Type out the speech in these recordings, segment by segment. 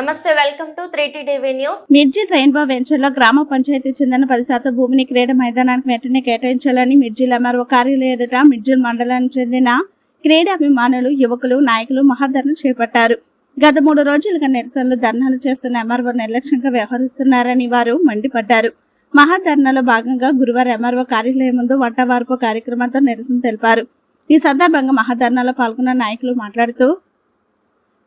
నమస్తే welcome to three TV news. Mirjil rainbow వెంచర్లో గ్రామ పంచాయతీ చెందిన పది శాతం భూమిని క్రీడ మైదానానికి వెంటనే కేటాయించాలని మిర్జిల్ ఎంఆర్ఓ కార్యాలయం ఎదుట మిర్జిల్ మండలానికి చెందిన క్రీడాభిమానులు యువకులు నాయకులు మహాధరణ చేపట్టారు. గత మూడు రోజులుగా నిరసనలు ధర్నాలు చేస్తున్న ఎంఆర్ఓ నిర్లక్ష్యంగా వ్యవహరిస్తున్నారని వారు మండిపడ్డారు. మహాధర్నాలో భాగంగా గురువారం ఎంఆర్ఓ కార్యాలయం ముందు వంటవార్పు కార్యక్రమంతో నిరసన తెలిపారు. ఈ సందర్భంగా మహాధర్నాలో పాల్గొన్న నాయకులు మాట్లాడుతూ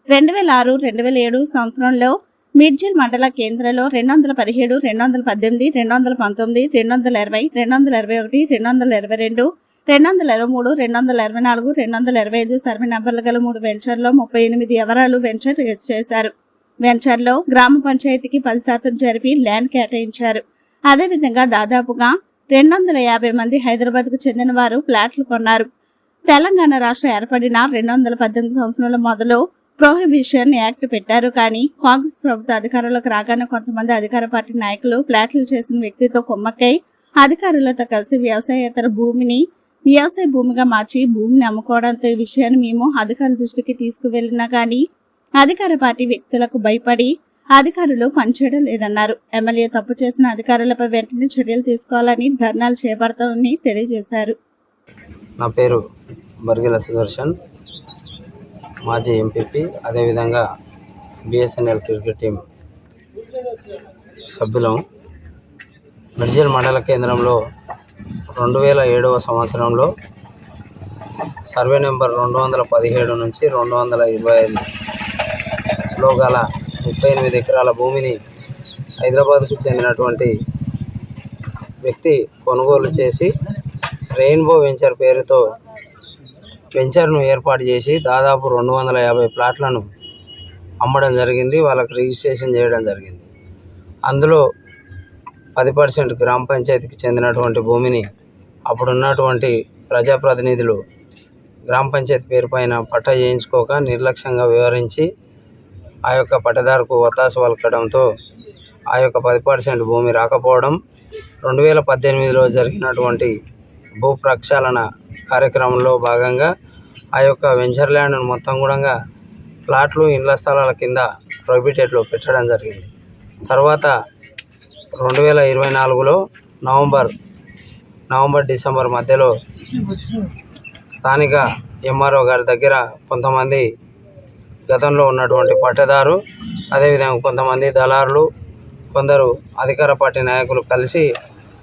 రెండు వేల ఆరు రెండు వేల ఏడు సంవత్సరంలో మిర్జిల్ మండల కేంద్రంలో రెండు వందల పదిహేడు రెండు వందల పద్దెనిమిది రెండు వందల పంతొమ్మిది రెండు వందల ఇరవై రెండు వందల ఇరవై ఒకటి రెండు వందల ఇరవై రెండు రెండు వందల ఇరవై మూడు రెండు వందల ఇరవై నాలుగు రెండు వందల ఇరవై ఐదు సర్వే నెంబర్లు గల మూడు వెంచర్లో ముప్పై ఎనిమిది ఎవరాలు వెంచర్ చేశారు. వెంచర్లో గ్రామ పంచాయతీకి పది శాతం జరిపి ల్యాండ్ కేటాయించారు. అదేవిధంగా దాదాపుగా రెండు వందల యాభై మంది హైదరాబాద్కు చెందిన వారు ఫ్లాట్లు కొన్నారు. తెలంగాణ రాష్ట్రం ఏర్పడిన రెండు వందల పద్దెనిమిది సంవత్సరాల మొదలు ప్రొహిబిషన్ యాక్ట్ పెట్టారు. కానీ కాంగ్రెస్ ప్రభుత్వ అధికారంలోకి రాగానే కొంతమంది అధికార పార్టీ నాయకులు ఫ్లాట్లు చేసిన వ్యక్తితో కుమ్మక్కై అధికారులతో కలిసి వ్యవసాయేతర భూమిని వ్యవసాయ భూమిగా మార్చి భూమిని అమ్ముకోవడంతో ఈ విషయాన్ని మేము అధికారుల దృష్టికి తీసుకువెళ్ళినా కానీ అధికార పార్టీ వ్యక్తులకు భయపడి అధికారులు పనిచేయడం లేదన్నారు. ఎమ్మెల్యే తప్పు చేసిన అధికారులపై వెంటనే చర్యలు తీసుకోవాలని ధర్నాలు చేపడతామని తెలియజేశారు. నా పేరు బర్గిల సుదర్శన్. మాజీ ఎంపీపీ అదేవిధంగా బిఎస్ఎన్ఎల్ క్రికెట్ టీం సభ్యులం మిర్జల్ మండల కేంద్రంలో రెండు వేల ఏడవ సంవత్సరంలో సర్వే నెంబర్ రెండు వందల పదిహేడు నుంచి రెండు వందల ఇరవై ఐదులో గల ముప్పై ఎనిమిది ఎకరాల భూమిని హైదరాబాద్కు చెందినటువంటి వ్యక్తి కొనుగోలు చేసి రెయిన్బో వెంచర్ పేరుతో వెంచర్ను ఏర్పాటు చేసి దాదాపు రెండు వందల యాభై ప్లాట్లను అమ్మడం జరిగింది. వాళ్ళకి రిజిస్ట్రేషన్ చేయడం జరిగింది. అందులో పది పర్సెంట్ గ్రామ పంచాయతీకి చెందినటువంటి భూమిని అప్పుడున్నటువంటి ప్రజాప్రతినిధులు గ్రామ పంచాయతీ పేరు పైన పట్టా చేయించుకోక నిర్లక్ష్యంగా వివరించి ఆ యొక్క పట్టదారుకు ఒత్తాస పలకడంతో ఆ యొక్క పది పర్సెంట్ భూమి రాకపోవడం రెండు వేల పద్దెనిమిదిలో జరిగినటువంటి భూ ప్రక్షాళన కార్యక్రమంలో భాగంగా ఆ యొక్క వెంచర్ ల్యాండ్ను మొత్తం కూడా ప్లాట్లు ఇండ్ల స్థలాల కింద ప్రొహిబిటెడ్లో పెట్టడం జరిగింది. తర్వాత రెండు వేల ఇరవై నాలుగులో నవంబర్ నవంబర్ డిసెంబర్ మధ్యలో స్థానిక ఎంఆర్ఓ గారి దగ్గర కొంతమంది గతంలో ఉన్నటువంటి పట్టదారు అదేవిధంగా కొంతమంది దళారులు కొందరు అధికార పార్టీ నాయకులు కలిసి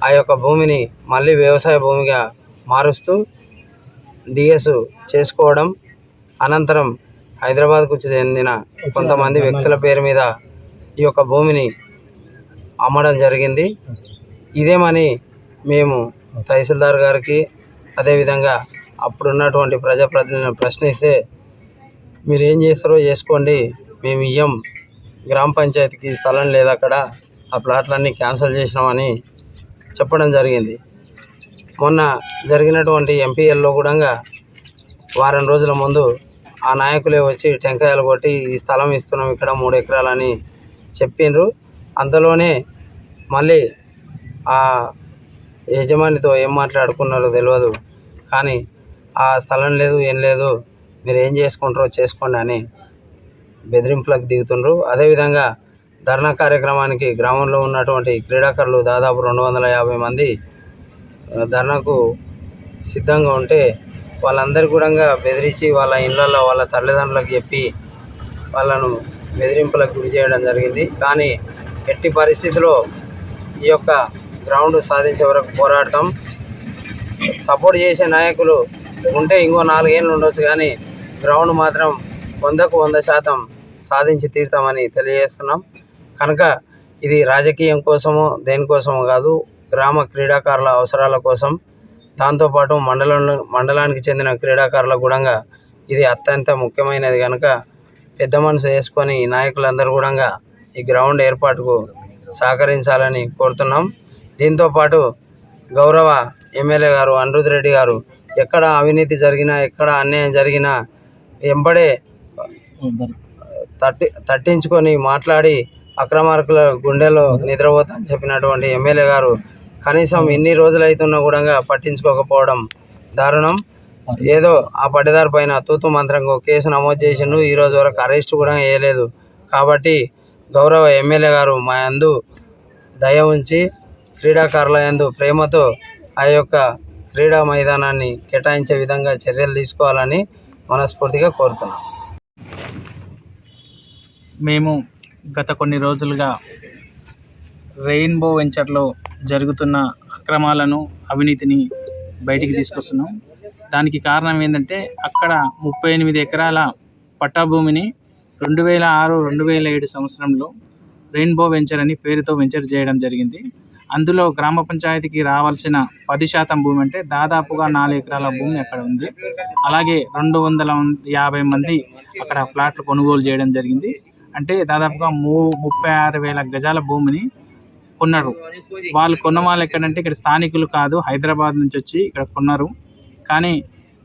ఆ యొక్క భూమిని మళ్ళీ వ్యవసాయ భూమిగా మారుస్తూ డిఎస్ చేసుకోవడం అనంతరం హైదరాబాద్కు చెందిన కొంతమంది వ్యక్తుల పేరు మీద ఈ యొక్క భూమిని అమ్మడం జరిగింది. ఇదేమని మేము తహసీల్దార్ గారికి అదేవిధంగా అప్పుడున్నటువంటి ప్రజాప్రతినిధులను ప్రశ్నిస్తే మీరు ఏం చేస్తారో చేసుకోండి. మేము ఇయ్యం. గ్రామ పంచాయతీకి స్థలం లేదు అక్కడ. ఆ ప్లాట్లన్నీ క్యాన్సిల్ చేసినామని చెప్పడం జరిగింది. మొన్న జరిగినటువంటి ఎంపీఎల్లో కూడా వారం రోజుల ముందు ఆ నాయకులే వచ్చి టెంకాయలు కొట్టి ఈ స్థలం ఇస్తున్నాం ఇక్కడ మూడు ఎకరాలని చెప్పిండ్రు. అంతలోనే మళ్ళీ ఆ యజమానితో ఏం మాట్లాడుకున్నారో తెలియదు కానీ ఆ స్థలం లేదు ఏం లేదు మీరు ఏం చేసుకుంటారో చేసుకోండి అని బెదిరింపులకు దిగుతుండ్రు. అదేవిధంగా ధర్నా కార్యక్రమానికి గ్రామంలో ఉన్నటువంటి క్రీడాకారులు దాదాపు రెండు వందల యాభై మంది ధర్నాకు సిద్ధంగా ఉంటే వాళ్ళందరూ కూడా బెదిరించి వాళ్ళ ఇళ్ళల్లో వాళ్ళ తల్లిదండ్రులకు చెప్పి వాళ్ళను బెదిరింపులకు గురి చేయడం జరిగింది. కానీ ఎట్టి పరిస్థితిలో ఈ యొక్క గ్రౌండ్ సాధించే వరకు పోరాడటం సపోర్ట్ చేసే నాయకులు ఉంటే ఇంకో నాలుగేళ్ళు ఉండొచ్చు కానీ గ్రౌండ్ మాత్రం వందకు వంద శాతం సాధించి తీరుతామని తెలియజేస్తున్నాం. కనుక ఇది రాజకీయం కోసమో దేనికోసమో కాదు గ్రామ క్రీడాకారుల అవసరాల కోసం దాంతోపాటు మండలంలో మండలానికి చెందిన క్రీడాకారుల కూడా ఇది అత్యంత ముఖ్యమైనది కనుక పెద్ద మనసు వేసుకొని నాయకులందరూ కూడా ఈ గ్రౌండ్ ఏర్పాటుకు సహకరించాలని కోరుతున్నాం. దీంతోపాటు గౌరవ ఎమ్మెల్యే గారు అనిరుద్ రెడ్డి గారు ఎక్కడ అవినీతి జరిగినా ఎక్కడ అన్యాయం జరిగినా ఎంబడే తట్టి తట్టించుకొని మాట్లాడి అక్రమార్కుల గుండెలో నిద్రపోతాని చెప్పినటువంటి ఎమ్మెల్యే గారు కనీసం ఇన్ని రోజులు అవుతున్నా కూడా పట్టించుకోకపోవడం దారుణం. ఏదో ఆ పట్టదారు పైన తూతు మంత్రంగా కేసు నమోదు చేసిండు. ఈ రోజు వరకు అరెస్ట్ కూడా వేయలేదు. కాబట్టి గౌరవ ఎమ్మెల్యే గారు మా అందు దయ ఉంచి క్రీడాకారుల యందు ప్రేమతో ఆ యొక్క క్రీడా మైదానాన్ని కేటాయించే విధంగా చర్యలు తీసుకోవాలని మనస్ఫూర్తిగా కోరుతున్నాం. మేము గత కొన్ని రోజులుగా రెయిన్బో వెంచర్లో జరుగుతున్న అక్రమాలను అవినీతిని బయటికి తీసుకొస్తున్నాం. దానికి కారణం ఏంటంటే అక్కడ ముప్పై ఎనిమిది ఎకరాల పట్టాభూమిని రెండు వేల ఆరు రెండు వేల ఏడు సంవత్సరంలో రెయిన్బో వెంచర్ అని పేరుతో వెంచర్ చేయడం జరిగింది. అందులో గ్రామ పంచాయతీకి రావాల్సిన పది శాతం భూమి అంటే దాదాపుగా నాలుగు ఎకరాల భూమి అక్కడ ఉంది. అలాగే రెండు వందల యాభై మంది అక్కడ ఫ్లాట్లు కొనుగోలు చేయడం జరిగింది. అంటే దాదాపుగా మూ ముప్పై ఆరు వేల గజాల భూమిని కొన్నారు. వాళ్ళు కొన్న వాళ్ళు ఎక్కడంటే ఇక్కడ స్థానికులు కాదు హైదరాబాద్ నుంచి వచ్చి ఇక్కడ కొన్నారు. కానీ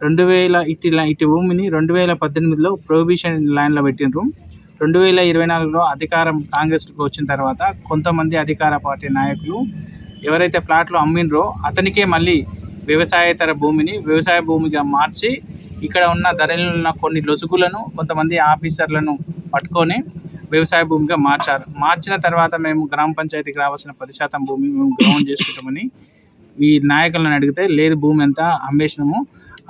రెండు వేల ఇటు ఇటు భూమిని రెండు వేల పద్దెనిమిదిలో ప్రొహిబిషన్ లైన్లో పెట్టిండ్రు. రెండు వేల ఇరవై నాలుగులో అధికారం కాంగ్రెస్కి వచ్చిన తర్వాత కొంతమంది అధికార పార్టీ నాయకులు ఎవరైతే ఫ్లాట్లు అమ్మిండ్రో అతనికే మళ్ళీ వ్యవసాయేతర భూమిని వ్యవసాయ భూమిగా మార్చి ఇక్కడ ఉన్న ధరలు ఉన్న కొన్ని లొసుగులను కొంతమంది ఆఫీసర్లను పట్టుకొని వ్యవసాయ భూమిగా మార్చారు. మార్చిన తర్వాత మేము గ్రామ పంచాయతీకి రావాల్సిన పది శాతం భూమి మేము గ్రౌండ్ చేసుకుంటామని ఈ నాయకులను అడిగితే లేదు భూమి అంతా అమ్మేసినాము?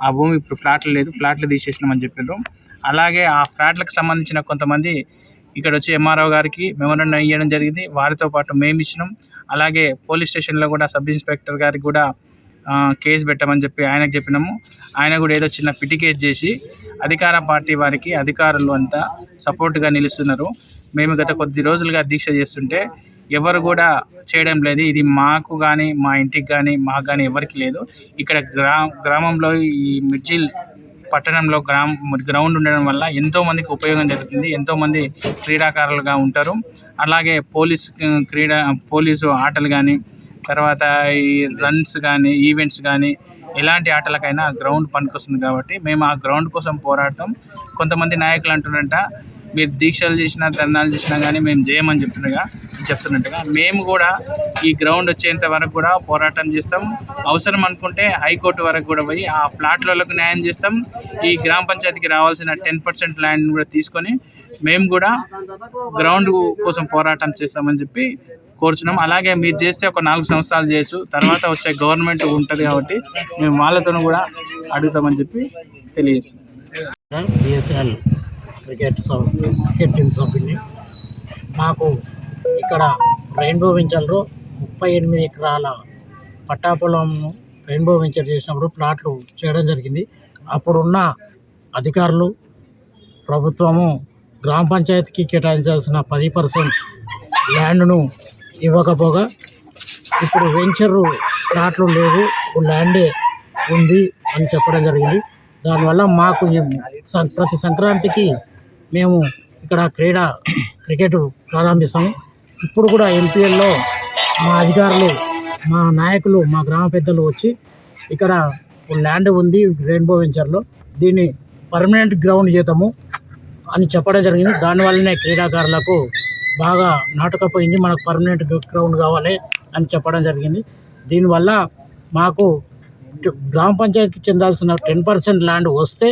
ఆ భూమి ఇప్పుడు ఫ్లాట్లు లేదు ఫ్లాట్లు తీసేసినామని చెప్పారు. అలాగే ఆ ఫ్లాట్లకు సంబంధించిన కొంతమంది ఇక్కడ వచ్చి ఎంఆర్ఓ గారికి మెమోరండం ఇవ్వడం జరిగింది. వారితో పాటు మేము ఇచ్చినాం. అలాగే పోలీస్ స్టేషన్లో కూడా సబ్ ఇన్స్పెక్టర్ గారికి కూడా కేసు పెట్టమని చెప్పి ఆయనకు చెప్పినాము. ఆయన కూడా ఏదో చిన్న పిటి కేసు చేసి అధికార పార్టీ వారికి అధికారులు అంతా సపోర్ట్గా నిలుస్తున్నారు. మేము గత కొద్ది రోజులుగా దీక్ష చేస్తుంటే ఎవరు కూడా చేయడం లేదు. ఇది మాకు కానీ మా ఇంటికి కానీ మాకు కానీ ఎవరికి లేదు. ఇక్కడ గ్రా గ్రామంలో ఈ మిర్జిల్ పట్టణంలో గ్రామ గ్రౌండ్ ఉండడం వల్ల ఎంతోమందికి ఉపయోగం జరుగుతుంది. ఎంతోమంది క్రీడాకారులుగా ఉంటారు. అలాగే పోలీస్ క్రీడా పోలీసు ఆటలు కానీ తర్వాత ఈ రన్స్ కానీ ఈవెంట్స్ కానీ ఎలాంటి ఆటలకైనా గ్రౌండ్ పనికొస్తుంది కాబట్టి మేము ఆ గ్రౌండ్ కోసం పోరాడతాం. కొంతమంది నాయకులు అంటున్నారంట మీరు దీక్షలు చేసినా ధర్నాలు చేసినా కానీ మేము చేయమని చెప్తుండగా చెప్తున్నట్టుగా మేము కూడా ఈ గ్రౌండ్ వచ్చేంత వరకు కూడా పోరాటం చేస్తాం. అవసరం అనుకుంటే హైకోర్టు వరకు కూడా పోయి ఆ ప్లాట్లకు న్యాయం చేస్తాం. ఈ గ్రామ పంచాయతీకి రావాల్సిన టెన్ పర్సెంట్ ల్యాండ్ కూడా తీసుకొని మేము కూడా గ్రౌండ్ కోసం పోరాటం చేస్తామని చెప్పి కోరుచున్నాం. అలాగే మీరు చేస్తే ఒక నాలుగు సంవత్సరాలు చేయొచ్చు. తర్వాత వచ్చే గవర్నమెంట్ ఉంటుంది కాబట్టి మేము వాళ్ళతో కూడా అడుగుతామని చెప్పి తెలియజేస్తున్నాం. BSL cricket sub cricket team సభ్యుని మాకు ఇక్కడ రెయిన్బో వెంచర్లో ముప్పై ఎనిమిది ఎకరాల పట్టా పొలంను రెయిన్బో వెంచర్ చేసినప్పుడు ప్లాట్లు చేయడం జరిగింది. అప్పుడున్న అధికారులు ప్రభుత్వము గ్రామ పంచాయతీకి కేటాయించాల్సిన పది పర్సెంట్ ల్యాండ్ను ఇవ్వకపోగా ఇప్పుడు వెంచరు ప్లాట్లు లేవు ల్యాండే ఉంది అని చెప్పడం జరిగింది. దానివల్ల మాకు ప్రతి సంక్రాంతికి మేము ఇక్కడ క్రీడ క్రికెట్ ప్రారంభిస్తాము ఇప్పుడు కూడా ఎంపీఎల్లో మా అధికారులు మా నాయకులు మా గ్రామ పెద్దలు వచ్చి ఇక్కడ ల్యాండ్ ఉంది రెయిన్బో వెంచర్లో. దీన్ని పర్మనెంట్ గ్రౌండ్ చేద్దాము అని చెప్పడం జరిగింది. దానివల్లనే క్రీడాకారులకు బాగా నాటకపోయింది. మనకు పర్మనెంట్ గ్రౌండ్ కావాలి అని చెప్పడం జరిగింది. దీనివల్ల మాకు గ్రామ పంచాయతీకి చెందాల్సిన టెన్ పర్సెంట్ ల్యాండ్ వస్తే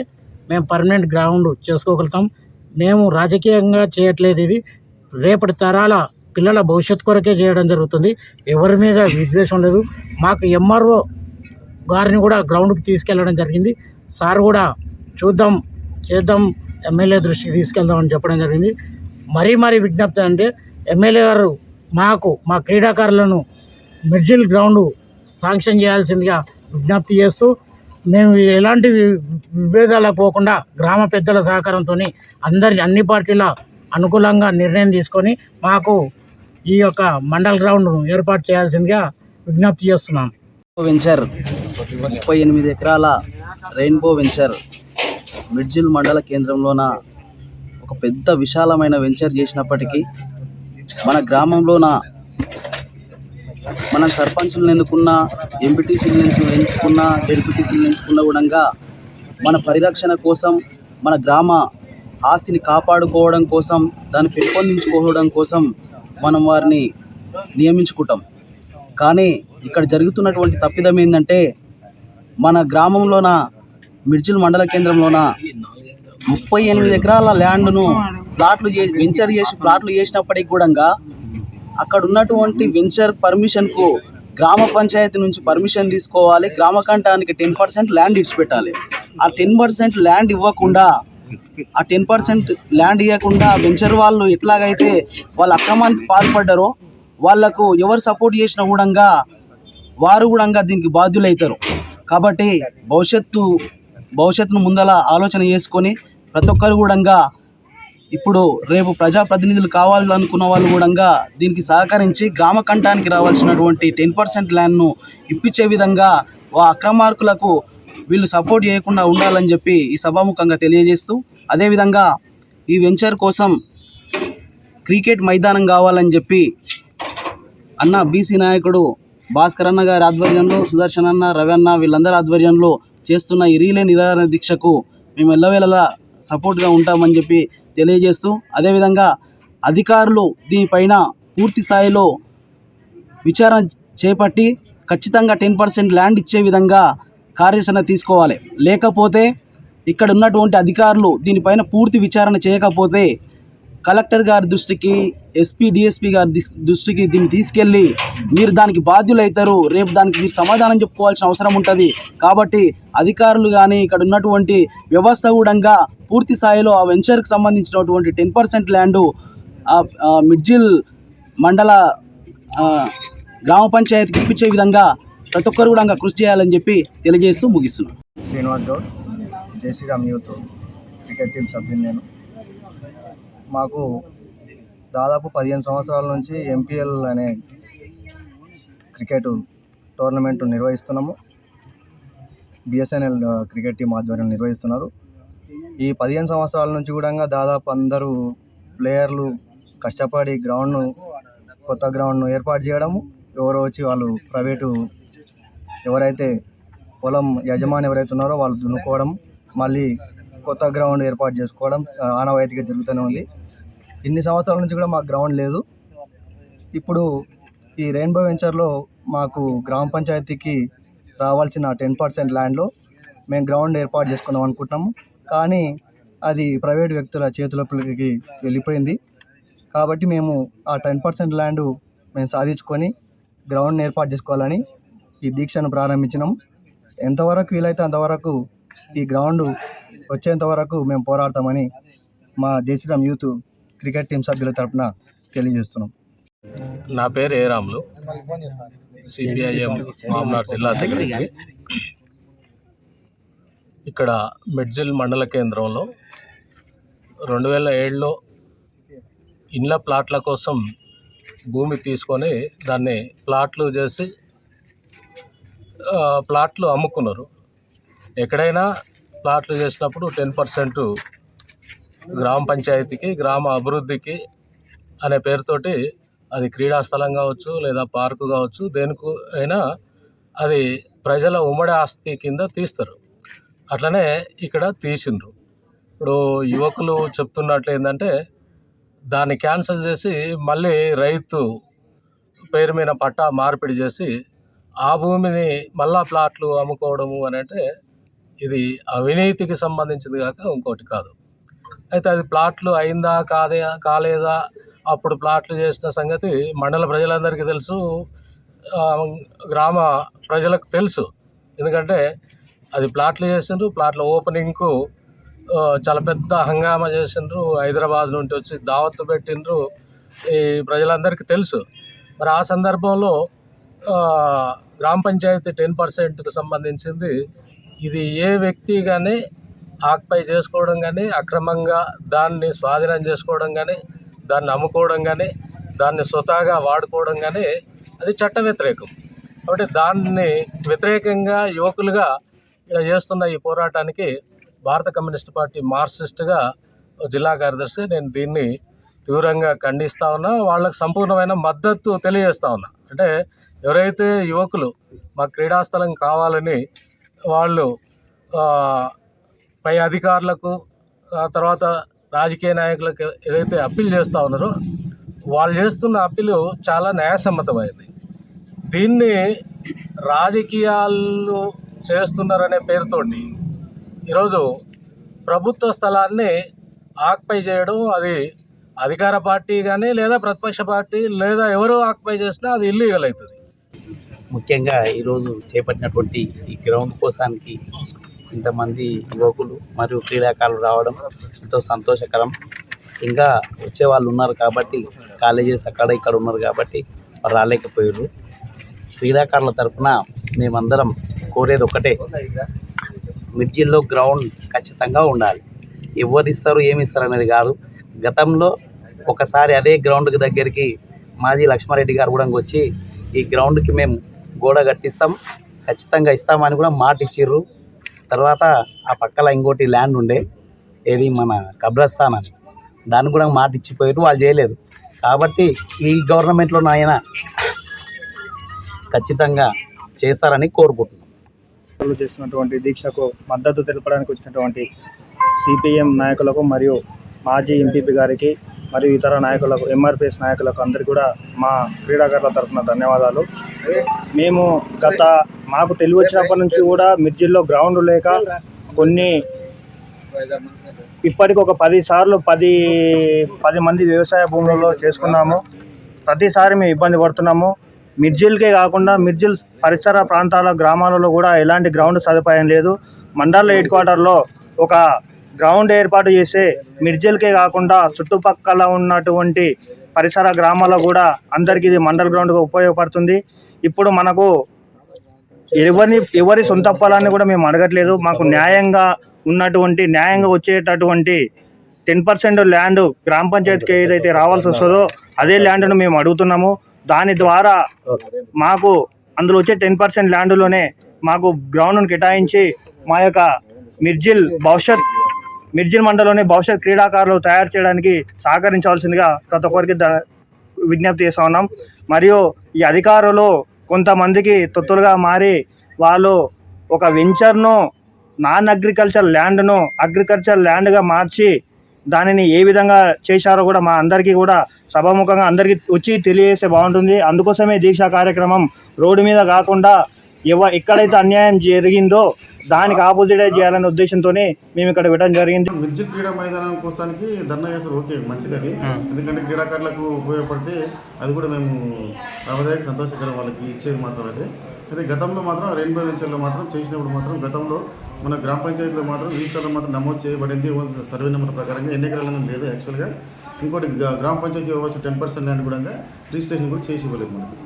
మేము పర్మనెంట్ గ్రౌండ్ చేసుకోగలుగుతాం. మేము రాజకీయంగా చేయట్లేదు ఇది. రేపటి తరాల పిల్లల భవిష్యత్తు కొరకే చేయడం జరుగుతుంది. ఎవరి మీద విద్వేషం లేదు. మాకు ఎంఆర్ఓ గారిని కూడా గ్రౌండ్కి తీసుకెళ్ళడం జరిగింది. సార్ కూడా చూద్దాం చేద్దాం ఎమ్మెల్యే దృష్టికి తీసుకెళ్దామని చెప్పడం జరిగింది. మరీ మరీ విజ్ఞప్తి అంటే ఎమ్మెల్యే గారు మాకు మా క్రీడాకారులను మిడ్జిల్ గ్రౌండ్ శాంక్షన్ చేయాల్సిందిగా విజ్ఞప్తి చేస్తూ మేము ఎలాంటి వి- విభేదాలకు పోకుండా గ్రామ పెద్దల సహకారంతో అందరి అన్ని పార్టీల అనుకూలంగా నిర్ణయం తీసుకొని మాకు ఈ యొక్క మండల్ గ్రౌండ్ ఏర్పాటు చేయాల్సిందిగా విజ్ఞప్తి చేస్తున్నాం. వెంచర్ ముప్పై ఎనిమిది ఎకరాల రెయిన్బో వెంచర్ మిడ్జిల్ మండల కేంద్రంలోన ఒక పెద్ద విశాలమైన వెంచర్ చేసినప్పటికీ మన గ్రామంలోన మనం సర్పంచులను ఎన్నుకున్న నుంచి ఎంచుకున్న జడ్పీటీసీలు ఎంచుకున్న కూడా మన పరిరక్షణ కోసం మన గ్రామ ఆస్తిని కాపాడుకోవడం కోసం దాన్ని పెంపొందించుకోవడం కోసం మనం వారిని నియమించుకుంటాం. కానీ ఇక్కడ జరుగుతున్నటువంటి తప్పిదం ఏంటంటే మన గ్రామంలోన మిర్జిల్ మండల కేంద్రంలోన ముప్పై ఎనిమిది ఎకరాల ల్యాండ్ను ప్లాట్లు వెంచర్ చేసి ప్లాట్లు చేసినప్పటికి కూడా అక్కడ ఉన్నటువంటి వెంచర్ పర్మిషన్కు గ్రామ పంచాయతీ నుంచి పర్మిషన్ తీసుకోవాలి. గ్రామ కంఠానికి టెన్ పర్సెంట్ ల్యాండ్ ఇచ్చిపెట్టాలి. ఆ టెన్ పర్సెంట్ ల్యాండ్ ఇవ్వకుండా ఆ టెన్ పర్సెంట్ ల్యాండ్ ఇవ్వకుండా వెంచర్ వాళ్ళు ఎట్లాగైతే వాళ్ళ అక్రమానికి పాల్పడ్డారో వాళ్ళకు ఎవరు సపోర్ట్ చేసినా కూడా వారు కూడా దీనికి బాధ్యులవుతారు కాబట్టి భవిష్యత్తు భవిష్యత్తును ముందల ఆలోచన చేసుకొని ప్రతి ఒక్కరు కూడా ఇప్పుడు రేపు ప్రజాప్రతినిధులు కావాలనుకున్న వాళ్ళు కూడా దీనికి సహకరించి గ్రామ కంఠానికి రావాల్సినటువంటి టెన్ పర్సెంట్ ల్యాండ్ను ఇప్పించే విధంగా ఆ అక్రమార్కులకు వీళ్ళు సపోర్ట్ చేయకుండా ఉండాలని చెప్పి ఈ సభాముఖంగా తెలియజేస్తూ అదేవిధంగా ఈ వెంచర్ కోసం క్రికెట్ మైదానం కావాలని చెప్పి అన్న బీసీ నాయకుడు భాస్కర్ అన్న గారి ఆధ్వర్యంలో సుదర్శన్ అన్న రవన్న వీళ్ళందరి ఆధ్వర్యంలో చేస్తున్న ఈ రీలే నిరాహార దీక్షకు మేము ఎల్లవేళలా సపోర్ట్గా ఉంటామని చెప్పి తెలియజేస్తూ అదేవిధంగా అధికారులు దీనిపైన పూర్తి స్థాయిలో విచారణ చేపట్టి ఖచ్చితంగా టెన్ పర్సెంట్ ల్యాండ్ ఇచ్చే విధంగా కార్యాచరణ తీసుకోవాలి. లేకపోతే ఇక్కడ ఉన్నటువంటి అధికారులు దీనిపైన పూర్తి విచారణ చేయకపోతే కలెక్టర్ గారి దృష్టికి ఎస్పీ డిఎస్పీ గారి దృష్టికి దీన్ని తీసుకెళ్ళి మీరు దానికి బాధ్యులైతారు. రేపు దానికి మీరు సమాధానం చెప్పుకోవాల్సిన అవసరం ఉంటుంది. కాబట్టి అధికారులు కానీ ఇక్కడ ఉన్నటువంటి వ్యవస్థ కూడా పూర్తి స్థాయిలో ఆ వెంచర్కి సంబంధించినటువంటి టెన్ పర్సెంట్ ల్యాండు ఆ- మిడ్జిల్ మండల గ్రామ పంచాయతీకి ఇప్పించే విధంగా ప్రతి ఒక్కరు కూడా కృషి చేయాలని చెప్పి తెలియజేస్తూ ముగిస్తున్నాను Srinivas Goud Jai Shriram youth cricket team సభ్యుని నేను. మాకు దాదాపు పదిహేను సంవత్సరాల నుంచి ఎంపీఎల్ అనే క్రికెట్ టోర్నమెంట్ నిర్వహిస్తున్నాము. బిఎస్ఎన్ఎల్ క్రికెట్ టీం ఆధ్వర్యం నిర్వహిస్తున్నారు. ఈ పదిహేను సంవత్సరాల నుంచి కూడా దాదాపు అందరూ ప్లేయర్లు కష్టపడి గ్రౌండ్ను కొత్త గ్రౌండ్ను ఏర్పాటు చేయడము ఎవరో వచ్చి వాళ్ళు ప్రైవేటు ఎవరైతే పొలం యజమాని ఎవరైతే ఉన్నారో వాళ్ళు దున్నుకోవడం మళ్ళీ కొత్త గ్రౌండ్ ఏర్పాటు చేసుకోవడం ఆనవాయితీగా జరుగుతూనే ఉంది. ఇన్ని సంవత్సరాల నుంచి కూడా మాకు గ్రౌండ్ లేదు. ఇప్పుడు ఈ రెయిన్బో వెంచర్లో మాకు గ్రామ పంచాయతీకి రావాల్సిన టెన్ పర్సెంట్ ల్యాండ్లో మేము గ్రౌండ్ ఏర్పాటు చేసుకుందాం అనుకుంటున్నాము. కానీ అది ప్రైవేట్ వ్యక్తుల చేతులకి వెళ్ళిపోయింది. కాబట్టి మేము ఆ టెన్ పర్సెంట్ ల్యాండ్ మేము సాధించుకొని గ్రౌండ్ ఏర్పాటు చేసుకోవాలని ఈ దీక్షను ప్రారంభించినాం. ఎంతవరకు వీలైతే అంతవరకు ఈ గ్రౌండ్ వచ్చేంత వరకు మేము పోరాడతామని మా జయశ్రీరామ్ యూత్ క్రికెట్ టీం సభ్యుల తరపున తెలియజేస్తున్నాం. నా పేరు ఏ రాములు. సిపిఐఎం మామనార్ జిల్లా సెక్రటరీ. ఇక్కడ మిడ్జిల్ మండల కేంద్రంలో రెండు వేల ఏడులో ఇండ్ల ప్లాట్ల కోసం భూమి తీసుకొని దాన్ని ప్లాట్లు చేసి ప్లాట్లు అమ్ముకున్నారు. ఎక్కడైనా ప్లాట్లు చేసినప్పుడు టెన్ పర్సెంట్ గ్రామ పంచాయతీకి గ్రామ అభివృద్ధికి అనే పేరుతోటి అది క్రీడా స్థలం కావచ్చు లేదా పార్కు కావచ్చు దేనికి అయినా అది ప్రజల ఉమ్మడి ఆస్తి కింద తీస్తారు. అట్లనే ఇక్కడ తీసిండ్రు. ఇప్పుడు యువకులు చెప్తున్నట్లు ఏంటంటే దాన్ని క్యాన్సిల్ చేసి మళ్ళీ రైతు పేరు మీద పట్టా మార్పిడి చేసి ఆ భూమిని మళ్ళా ప్లాట్లు అమ్ముకోవడము అని అంటే ఇది అవినీతికి సంబంధించింది కాక ఇంకోటి కాదు. అయితే అది ప్లాట్లు అయిందా కాదే కాలేదా అప్పుడు ప్లాట్లు చేసిన సంగతి మండల ప్రజలందరికీ తెలుసు గ్రామ ప్రజలకు తెలుసు. ఎందుకంటే అది ప్లాట్లు చేసిండ్రు. ప్లాట్ల ఓపెనింగ్కు చాలా పెద్ద హంగామా చేసిండ్రు. హైదరాబాద్ నుండి వచ్చి దావత్తు పెట్టిండ్రు. ఈ ప్రజలందరికీ తెలుసు. మరి ఆ సందర్భంలో గ్రామ పంచాయతీ టెన్ పర్సెంట్కి సంబంధించింది. ఇది ఏ వ్యక్తి కానీ ఆక్పై చేసుకోవడం కానీ అక్రమంగా దాన్ని స్వాధీనం చేసుకోవడం కానీ దాన్ని అమ్ముకోవడం కానీ దాన్ని స్వతహాగా వాడుకోవడం కానీ అది చట్ట వ్యతిరేకం. కాబట్టి దాన్ని వ్యతిరేకంగా యువకులుగా ఇలా చేస్తున్న ఈ పోరాటానికి భారత కమ్యూనిస్ట్ పార్టీ మార్క్సిస్ట్గా జిల్లా కార్యదర్శి నేను దీన్ని తీవ్రంగా ఖండిస్తా ఉన్నా వాళ్ళకి సంపూర్ణమైన మద్దతు తెలియజేస్తా ఉన్నా. అంటే ఎవరైతే యువకులు మా క్రీడాస్థలం కావాలని వాళ్ళు పై అధికారులకు తర్వాత రాజకీయ నాయకులకు ఏదైతే అప్పీల్ చేస్తూ ఉన్నారో వాళ్ళు చేస్తున్న అప్పీలు చాలా న్యాయసమ్మతమైంది దీన్ని రాజకీయాలు చేస్తున్నారనే పేరుతోటి ఈరోజు ప్రభుత్వ స్థలాన్ని ఆక్పై చేయడం అది అధికార పార్టీ కానీ లేదా ప్రతిపక్ష పార్టీ లేదా ఎవరు ఆక్పై చేసినా అది ఇల్లీగల్ అవుతుంది. ముఖ్యంగా ఈరోజు చేపట్టినటువంటి ఈ గ్రౌండ్ కోసానికి ఇంతమంది యువకులు మరియు క్రీడాకారులు రావడం ఎంతో సంతోషకరం. ఇంకా వచ్చే వాళ్ళు ఉన్నారు కాబట్టి కాలేజెస్ అక్కడ ఇక్కడ ఉన్నారు కాబట్టి వారు రాలేకపోయారు. క్రీడాకారుల తరఫున మేమందరం కోరేది ఒకటే. మిర్జిల్లో గ్రౌండ్ ఖచ్చితంగా ఉండాలి. ఎవరు ఇస్తారు ఏమి ఇస్తారు అనేది కాదు. గతంలో ఒకసారి అదే గ్రౌండ్కి దగ్గరికి మాజీ లక్ష్మారెడ్డి గారు కూడా వచ్చి ఈ గ్రౌండ్కి మేము గోడ కట్టిస్తాం ఖచ్చితంగా ఇస్తామని కూడా మాట ఇచ్చిర్రు. తర్వాత ఆ పక్కల ఇంకోటి ల్యాండ్ ఉండే ఏది మన కబ్రస్థాన్ అని దాన్ని కూడా మాట ఇచ్చిపోయారు వాళ్ళు చేయలేదు. కాబట్టి ఈ గవర్నమెంట్లో ఆయన ఖచ్చితంగా చేస్తారని కోరుకుంటున్నాను చేస్తున్నటువంటి దీక్షకు మద్దతు తెలపడానికి వచ్చినటువంటి సిపిఎం నాయకులకు మరియు మాజీ ఎంపీపీ గారికి మరియు ఇతర నాయకులకు ఎంఆర్పిఎస్ నాయకులకు అందరికీ కూడా మా క్రీడాకారుల తరఫున ధన్యవాదాలు. మేము గత మాకు తెలివి వచ్చినప్పటి నుంచి కూడా మిర్జిల్లో గ్రౌండ్ లేక కొన్ని ఇప్పటికి ఒక పది సార్లు పది పది మంది వ్యవసాయ భూములలో చేసుకున్నాము. ప్రతిసారి మేము ఇబ్బంది పడుతున్నాము. మిర్జిల్కే కాకుండా మిర్జిల్ పరిసర ప్రాంతాల గ్రామాలలో కూడా ఎలాంటి గ్రౌండ్ సదుపాయం లేదు. మండల హెడ్ క్వార్టర్లో ఒక గ్రౌండ్ ఏర్పాటు చేస్తే మిర్జిల్కే కాకుండా చుట్టుపక్కల ఉన్నటువంటి పరిసర గ్రామాల్లో కూడా అందరికీ ఇది మండల్ గ్రౌండ్గా ఉపయోగపడుతుంది. ఇప్పుడు మనకు ఎవరిని ఎవరి సొంత పొలాన్ని కూడా మేము అడగట్లేదు. మాకు న్యాయంగా ఉన్నటువంటి న్యాయంగా వచ్చేటటువంటి టెన్ పర్సెంట్ ల్యాండ్ గ్రామ పంచాయతీకి ఏదైతే రావాల్సి వస్తుందో అదే ల్యాండ్ను మేము అడుగుతున్నాము. దాని ద్వారా మాకు అందులో వచ్చే టెన్ పర్సెంట్ ల్యాండ్లోనే మాకు గ్రౌండ్ను కేటాయించి మా యొక్క మిర్జిల్ భవిష్యత్ మిర్జిల్ మండలంలోనే భవిష్యత్ క్రీడాకారులు తయారు చేయడానికి సహకరించవలసిందిగా ప్రతి ఒక్కరికి విజ్ఞప్తి చేస్తా ఉన్నాం. మరియు ఈ అధికారులు కొంతమందికి తొత్తులుగా మారి వాళ్ళు ఒక వెంచర్ను నాన్ అగ్రికల్చర్ ల్యాండ్ను అగ్రికల్చర్ ల్యాండ్గా మార్చి దానిని ఏ విధంగా చేశారో కూడా మా అందరికీ కూడా సభాముఖంగా అందరికీ వచ్చి తెలియజేస్తే బాగుంటుంది. అందుకోసమే దీక్షా కార్యక్రమం రోడ్డు మీద కాకుండా ఎవ ఎక్కడైతే అన్యాయం జరిగిందో దానికి ఆపోజిట్ చేయాలనే ఉద్దేశంతోనే మేము ఇక్కడ పెట్టడం జరిగింది. విద్యుత్ క్రీడా మైదానం కోసానికి ధర్నా చేస్తారు. ఓకే మంచిది అది ఎందుకంటే క్రీడాకారులకు ఉపయోగపడితే అది కూడా మేము లాభదాయక సంతోషకరం వాళ్ళకి ఇచ్చేది మాత్రం అదే. అయితే గతంలో మాత్రం రెయిన్బో వెంచర్లో మాత్రం చేసినప్పుడు మాత్రం గతంలో మన గ్రామ పంచాయతీలో మాత్రం రిజిస్టర్లో మాత్రం నమోదు చేయబడింది. సర్వే నెంబర్ ప్రకారంగా ఎన్ని ఎకరాలు లేదు యాక్చువల్గా. ఇంకోటి గ్రామ పంచాయతీ ఇవ్వచ్చు టెన్ పర్సెంట్ ల్యాండ్ కూడా రిజిస్ట్రేషన్ కూడా చేసి ఇవ్వలేదు మనకి.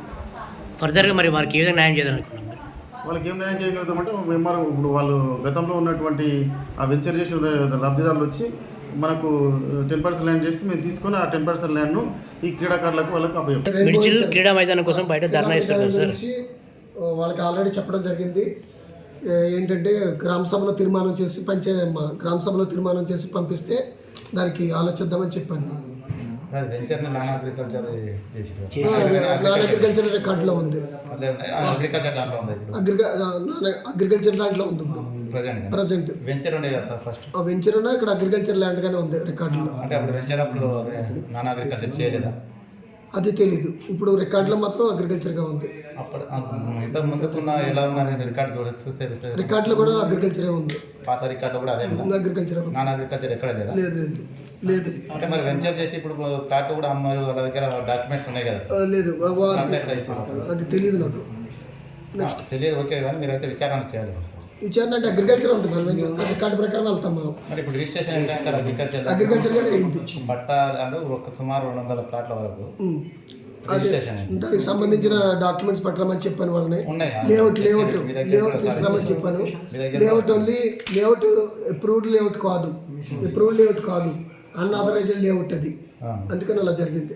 ఫర్దర్గా మరి వారికి ఏ విధంగా న్యాయం చేయాలనుకున్నాం? వాళ్ళకి ఏం న్యాయం చేయగలుగుతామంటే ఎంఆర్ ఇప్పుడు వాళ్ళు గతంలో ఉన్నటువంటి ఆ వెంచర్ చేసిన లబ్ధిదారులు వచ్చి మనకు టెన్ పర్సెంట్ ల్యాండ్ చేసి మేము తీసుకొని ఆ టెన్ పర్సెంట్ ల్యాండ్ను ఈ క్రీడాకారులకు వాళ్ళకి మిర్చిల్ క్రీడా మైదానం కోసం బయట ధర్నా ఇస్తారు సార్? వాళ్ళకి ఆల్రెడీ చెప్పడం జరిగింది. ఏంటంటే గ్రామ సభలో తీర్మానం చేసి పంచే మా- గ్రామ సభలో తీర్మానం చేసి పంపిస్తే దానికి ఆలోచిద్దామని చెప్పాను. వెంచర్ని నాన్ అగ్రికల్చర్ అగ్రికల్చర్ రికార్డులో ఉంది అగ్రికల్చర్ దాంట్లో ఉంది. అగ్రికల్చర్ దాంట్లో ఉంది ప్రజెంట్ వెంచర్ ఉండే కదా ఫస్ట్ వెంచర్ ఉన్న ఇక్కడ అగ్రికల్చర్ ల్యాండ్ గానే ఉంది రికార్డులో అంటే అప్పుడు వెంచర్ అప్పుడు నాన్ అగ్రికల్చర్ చేయలేదా? అది తెలీదు. ఇప్పుడు రికార్డులో మాత్రం అగ్రికల్చర్గా ఉంది. అప్పుడు ఇంతకు ముందుకున్న ఎలా ఉన్నది రికార్డు చూడొచ్చు రికార్డులో కూడా అగ్రికల్చరే ఉంది. పాత రికార్డు కూడా అదే అగ్రికల్చర్ నాన్ అగ్రికల్చర్ ఎక్కడ లేదా? లేదు లేదు. లేదు. అంటే మరి వెంచర్ చేసి ఇప్పుడు ప్లాట్ కూడా అమ్మారు వాళ్ళ దగ్గర డాక్యుమెంట్స్ ఉన్నాయి కదా. లేదు. అయితే అది తెలియదు నాకు. నెక్స్ట్ తెలియదు ఓకే కానీ మీరైతే విచారణ చేయాలి. విచారణ అంటే అగ్రికల్చర్ ఉంటుంది మనం రికార్డు ప్రకారం వెళ్తాం మనం. మరి ఇప్పుడు రిజిస్ట్రేషన్ అంటే అగ్రికల్చర్ అగ్రికల్చర్ గానే బట్ట అంటే ఒక సుమారు రెండు వందల ప్లాట్ల వరకు అయింది. దానికి సంబంధించిన డాక్యుమెంట్స్ పట్టమని చెప్పాను వాళ్ళని? లేఅవుట్ లేఅవుట్ లేఅవుట్ తీసుకురామని. చెప్పాను. Layout only layout approved layout కాదు. అప్రూవ్డ్ లేఅవుట్ కాదు. అన్ఆథరైజ్డ్ లేఅవుట్ అది. అందుకని అలా జరిగింది.